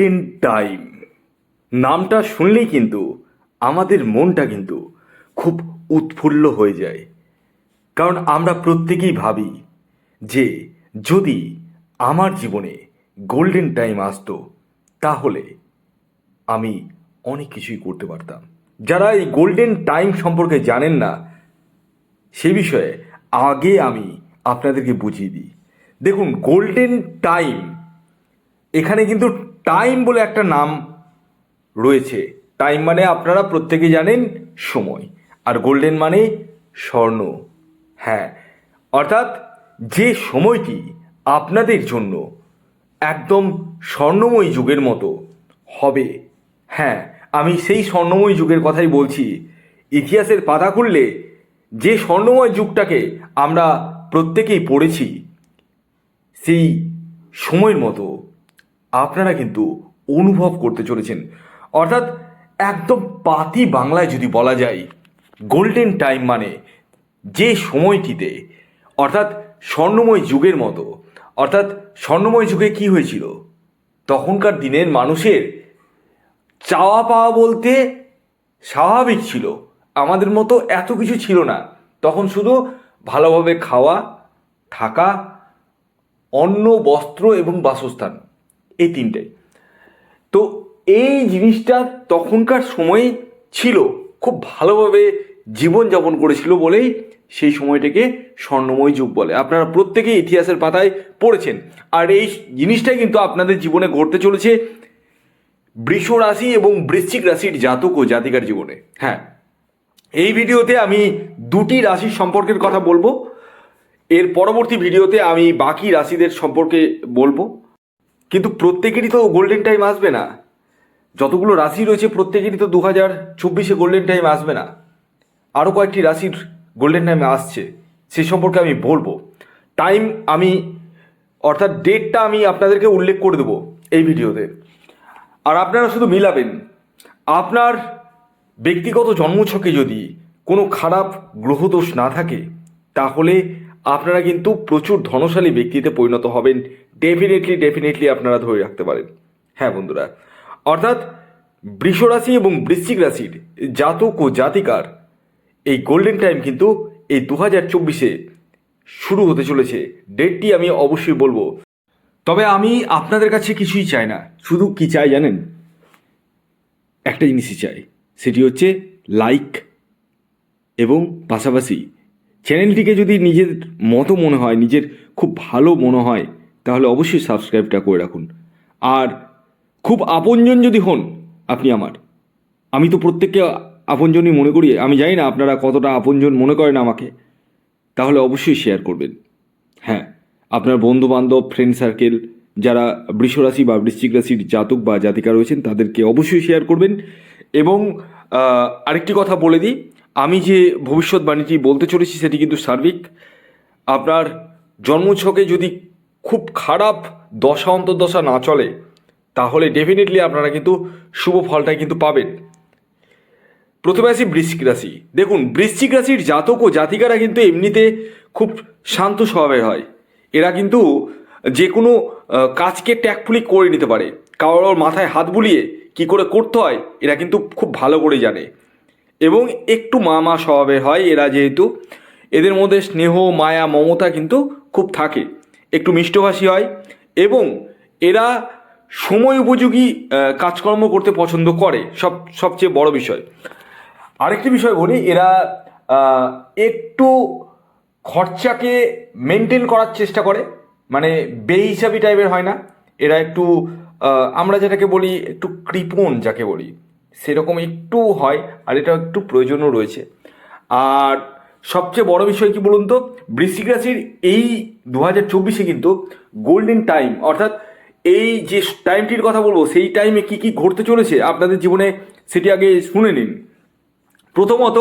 Golden time নামটা শুনলেই কিন্তু আমাদের মনটা কিন্তু খুব উৎফুল্ল হয়ে যায়। কারণ আমরা প্রত্যেকেই ভাবি যে যদি আমার জীবনে গোল্ডেন টাইম আসতো, তাহলে আমি অনেক কিছুই করতে পারতাম। যারা এই গোল্ডেন টাইম সম্পর্কে জানেন না, সে বিষয়ে আগে আমি আপনাদেরকে বুঝিয়ে দিই। দেখুন গোল্ডেন টাইম এখানে কিন্তু টাইম বলে একটা নাম রয়েছে। টাইম মানে আপনারা প্রত্যেকে জানেন সময়। আর গোল্ডেন মানে স্বর্ণ। হ্যাঁ অর্থাৎ যে সময়টি আপনাদের জন্য একদম স্বর্ণময় যুগের মতো হবে। হ্যাঁ আমি সেই স্বর্ণময় যুগের কথাই বলছি। ইতিহাসের পাতা খুললে যে স্বর্ণময় যুগটাকে আমরা প্রত্যেকেই পড়েছি, সেই সময়ের মতো। আপনারা কিন্তু অনুভব করতে চলেছেন। অর্থাৎ একদম পাতি বাংলায় যদি বলা যায় গোল্ডেন টাইম মানে যে সময়টিতে, অর্থাৎ স্বর্ণময় যুগের মতো, অর্থাৎ স্বর্ণময় যুগে কি হয়েছিল? তখনকার দিনের মানুষের চাওয়া পাওয়া বলতে স্বাভাবিক ছিল, আমাদের মতো এত কিছু ছিল না। তখন শুধু ভালোভাবে খাওয়া, থাকা, অন্ন, বস্ত্র এবং বাসস্থান। এই তিনটে। তো এই জিনিসটা তখনকার সময়ে ছিল, খুব ভালোভাবে জীবনযাপন করেছিল বলেই সেই সময়টাকে স্বর্ণময় যুগ বলে। আপনারা প্রত্যেকেই ইতিহাসের পাতায় পড়েছেন। আর এই জিনিসটাই কিন্তু আপনাদের জীবনে ঘটতে চলেছে বৃষ রাশি এবং বৃশ্চিক রাশির জাতক ও জাতিকার জীবনে। হ্যাঁ এই ভিডিওতে আমি দুটি রাশির সম্পর্কের কথা বলব। এর পরবর্তী ভিডিওতে আমি বাকি রাশিদের সম্পর্কে বলব। কিন্তু প্রত্যেকেরই তো গোল্ডেন টাইম আসবে না। যতগুলো রাশি রয়েছে, প্রত্যেকেরই তো দু হাজার চব্বিশে গোল্ডেন টাইম আসবে না। আরও কয়েকটি রাশির গোল্ডেন টাইম আসছে, সে সম্পর্কে আমি বলব। টাইম আমি, অর্থাৎ ডেটটা আমি আপনাদেরকে উল্লেখ করে দেবো এই ভিডিওতে। আর আপনারা শুধু মিলাবেন, আপনার ব্যক্তিগত জন্মছকে যদি কোনো খারাপ গ্রহদোষ না থাকে, তাহলে আপনারা কিন্তু প্রচুর ধনশালী ব্যক্তিতে পরিণত হবেন। ডেফিনেটলি ডেফিনেটলি আপনারা ধরে রাখতে পারেন। হ্যাঁ বন্ধুরা। অর্থাৎ বৃষরাশি এবং বৃশ্চিক রাশির জাতক ও জাতিকার এই গোল্ডেন টাইম কিন্তু এই দু হাজার চব্বিশে শুরু হতে চলেছে। ডেটটি আমি অবশ্যই বলব। তবে আমি আপনাদের কাছে কিছুই চাই না। শুধু কি চাই জানেন? একটা জিনিসই চাই। সেটি হচ্ছে লাইক এবং পাশাপাশি চ্যানেলটিকে যদি নিজের মতো মনে হয়, নিজের খুব ভালো মনে হয়, তাহলে অবশ্যই সাবস্ক্রাইবটা করে রাখুন। আর খুব আপনজন যদি হন, আপনি আমার। আমি তো প্রত্যেককে আপনজনই মনে করি, আমি জানি না আপনারা কতটা আপনজন মনে করেন আমাকে। তাহলে অবশ্যই শেয়ার করবেন। হ্যাঁ আপনার বন্ধু বান্ধব ফ্রেন্ড সার্কেল যারা বৃষরাশি বা বৃশ্চিক রাশির জাতক বা জাতিকা রয়েছেন, তাদেরকে অবশ্যই শেয়ার করবেন। এবং আরেকটি কথা বলে দিই আমি যে ভবিষ্যৎবাণীটি বলতে চলেছি সেটি কিন্তু সার্বিক। আপনার জন্মছকে যদি খুব খারাপ দশা অন্তর্দশা না চলে, তাহলে ডেফিনেটলি আপনারা কিন্তু শুভ ফলটাই কিন্তু পাবেন। প্রথমে আসি বৃশ্চিক রাশি। দেখুন, বৃশ্চিক রাশির জাতক ও জাতিকারা কিন্তু এমনিতে খুব শান্ত স্বভাবের হয়। এরা কিন্তু যে কোনো কাজকে ট্যাকফুলি করে নিতে পারে। কারোর মাথায় হাত বুলিয়ে কি করে করতে হয়, এরা কিন্তু খুব ভালো করে জানে। এবং একটু মা মা স্বভাবের হয়, এরা যেহেতু। এদের মধ্যে স্নেহ, মায়া, মমতা কিন্তু খুব থাকে। একটু মিষ্টভাষী হয় এবং এরা সময় উপযোগী কাজকর্ম করতে পছন্দ করে, সব, সবচেয়ে বড় বিষয়। আরেকটি বিষয় বলি, এরা একটু খরচাকে মেনটেন করার চেষ্টা করে মানে বেহিসাবি টাইপের হয় না। এরা একটু আমরা যেটাকে বলি, একটু কৃপণ যাকে বলি। সেরকম একটু হয়, আর এটা একটু প্রয়োজনও রয়েছে। আর সবচেয়ে বড় বিষয় কি বলুন তো? বৃশ্চিক রাশির এই দু হাজার চব্বিশে কিন্তু গোল্ডেন টাইম অর্থাৎ এই যে টাইমটির কথা বলব, সেই টাইমে কি কি ঘটতে চলেছে আপনাদের জীবনে সেটি আগে শুনে নিন। প্রথমত,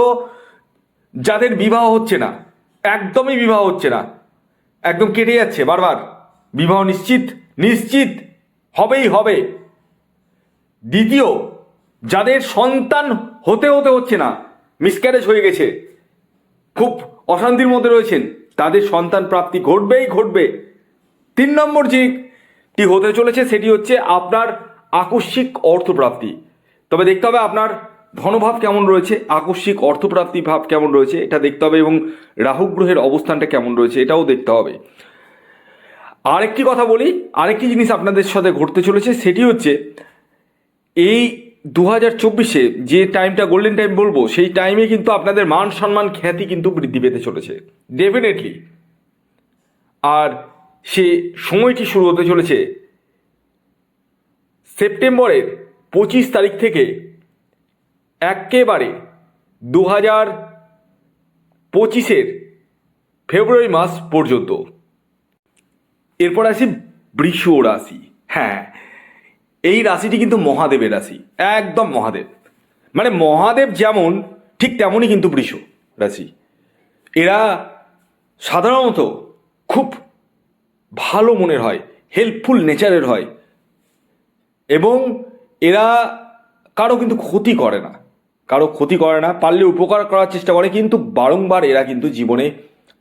যাদের বিবাহ হচ্ছে না, একদমই বিবাহ হচ্ছে না, একদম কেটে যাচ্ছে বারবার। বিবাহ নিশ্চিত নিশ্চিত, হবেই হবে। দ্বিতীয় যাদের সন্তান হতে হতে হচ্ছে না মিসক্যারেজ হয়ে গেছে, খুব অশান্তির মধ্যে রয়েছেন, তাদের সন্তান প্রাপ্তি ঘটবেই ঘটবে। তিন নম্বর যেটি হতে চলেছে সেটি হচ্ছে আপনার আকস্মিক অর্থপ্রাপ্তি। তবে দেখতে হবে আপনার ধনভাব কেমন রয়েছে, আকস্মিক অর্থপ্রাপ্তি ভাব কেমন রয়েছে, এটা দেখতে হবে এবং রাহু গ্রহের অবস্থানটা কেমন রয়েছে, এটাও দেখতে হবে। আরেকটি কথা বলি, আরেকটি জিনিস আপনাদের সাথে ঘটতে চলেছে, সেটি হচ্ছে এই দু হাজার চব্বিশে যে টাইমটা গোল্ডেন টাইম বলব, সেই টাইমে কিন্তু আপনাদের মান সম্মান খ্যাতি কিন্তু বৃদ্ধি পেতে চলেছে। ডেফিনেটলি আর সে সময়টি শুরু হতে চলেছে সেপ্টেম্বরের পঁচিশ তারিখ থেকে একেবারে দু হাজার পঁচিশের ফেব্রুয়ারি মাস পর্যন্ত। এরপর আসি বৃষ রাশি। হ্যাঁ এই রাশিটি কিন্তু মহাদেবের রাশি, একদম মহাদেব। মানে মহাদেব যেমন, ঠিক তেমনই কিন্তু বৃষ রাশি। এরা সাধারণত খুব ভালো মনের হয় হেল্পফুল নেচারের হয় এবং এরা কারও কিন্তু ক্ষতি করে না। কারও ক্ষতি করে না, পারলে উপকার করার চেষ্টা করে, কিন্তু বারংবার এরা কিন্তু জীবনে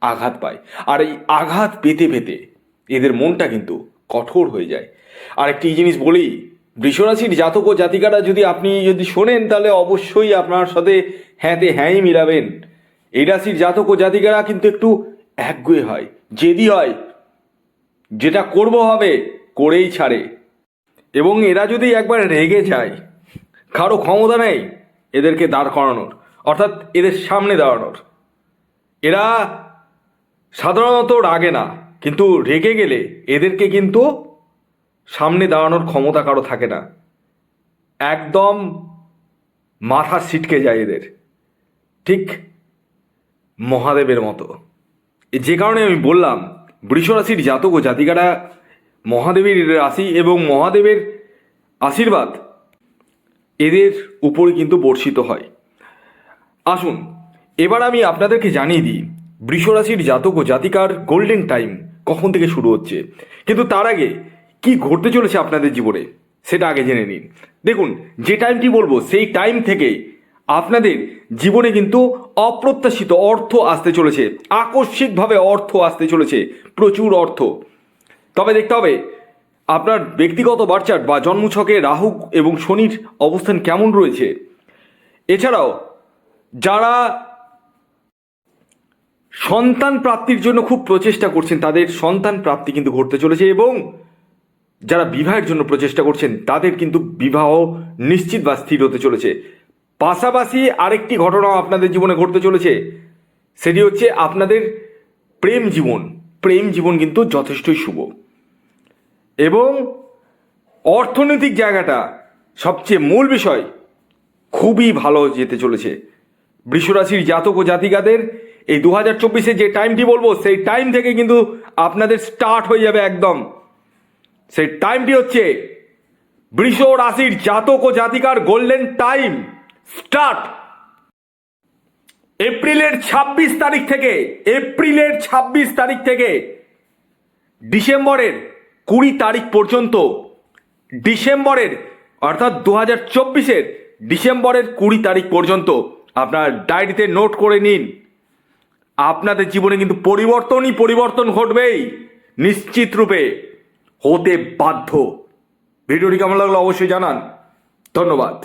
আঘাত পায়। আর এই আঘাত পেতে পেতে এদের মনটা কিন্তু কঠোর হয়ে যায়। আর একটি জিনিস বলি বৃষরাশির জাতক ও জাতিকারা যদি আপনি যদি শোনেন, তাহলে অবশ্যই আপনার সাথে হ্যাঁতে হ্যাঁই মিলাবেন। এই রাশির জাতক ও জাতিকারা কিন্তু একটু একগুয়ে হয়, জেদি হয়। যেটা করব হবে, করেই ছাড়ে। এবং এরা যদি একবার রেগে যায়, কারও ক্ষমতা নেই, এদেরকে দাঁড় করানোর, অর্থাৎ এদের সামনে দাঁড়ানোর। এরা সাধারণত রাগে না, কিন্তু রেগে গেলে এদেরকে কিন্তু সামনে দাঁড়ানোর ক্ষমতা কারও থাকে না। একদম মাথা ছিটকে যায় এদের। ঠিক মহাদেবের মতো। যে কারণে আমি বললাম বৃষরাশির জাতক ও জাতিকারা মহাদেবের রাশি এবং মহাদেবের আশীর্বাদ এদের উপরে কিন্তু বর্ষিত হয়। আসুন, এবার আমি আপনাদেরকে জানিয়ে দিই বৃষরাশির জাতক ও জাতিকার গোল্ডেন টাইম কখন থেকে শুরু হচ্ছে? কিন্তু তার আগে কি ঘটতে চলেছে আপনাদের জীবনে, সেটা আগে জেনে নিন। দেখুন, যে টাইমটি বলব, সেই টাইম থেকে আপনাদের জীবনে কিন্তু অপ্রত্যাশিত অর্থ আসতে চলেছে। আকস্মিকভাবে অর্থ আসতে চলেছে, প্রচুর অর্থ। তবে দেখতে হবে, আপনার ব্যক্তিগত বার্চার বা জন্মছকে রাহু এবং শনির অবস্থান কেমন রয়েছে। এছাড়াও, যারা সন্তান প্রাপ্তির জন্য খুব প্রচেষ্টা করছেন, তাদের সন্তান প্রাপ্তি কিন্তু ঘটতে চলেছে এবং যারা বিবাহের জন্য প্রচেষ্টা করছেন, তাদের কিন্তু বিবাহ নিশ্চিত বা স্থির হতে চলেছে। পাশাপাশি আরেকটি ঘটনাও আপনাদের জীবনে ঘটতে চলেছে। সেটি হচ্ছে আপনাদের প্রেম জীবন। প্রেম জীবন কিন্তু যথেষ্টই শুভ। এবং অর্থনৈতিক জায়গাটা সবচেয়ে মূল বিষয়, খুবই ভালো যেতে চলেছে। বৃষরাশির জাতক ও জাতিকাদের এই দু হাজার চব্বিশে যে টাইমটি বলব, সেই টাইম থেকে কিন্তু আপনাদের স্টার্ট হয়ে যাবে একদম। সেই টাইমটি হচ্ছে বৃষ রাশির জাতক ও জাতিকার গোল্ডেন টাইম স্টার্ট। এপ্রিলের ছাব্বিশ তারিখ থেকে, এপ্রিলের ছাব্বিশ তারিখ থেকে ডিসেম্বরের কুড়ি তারিখ পর্যন্ত, ডিসেম্বরের অর্থাৎ দু হাজার চব্বিশের ডিসেম্বরের কুড়ি তারিখ পর্যন্ত আপনার ডায়েরিতে নোট করে নিন। আপনাদের জীবনে কিন্তু পরিবর্তনই পরিবর্তন ঘটবেই, নিশ্চিত রূপে। হতে বাধ্য। ভিডিওটি কেমন লাগল অবশ্যই জানান। ধন্যবাদ।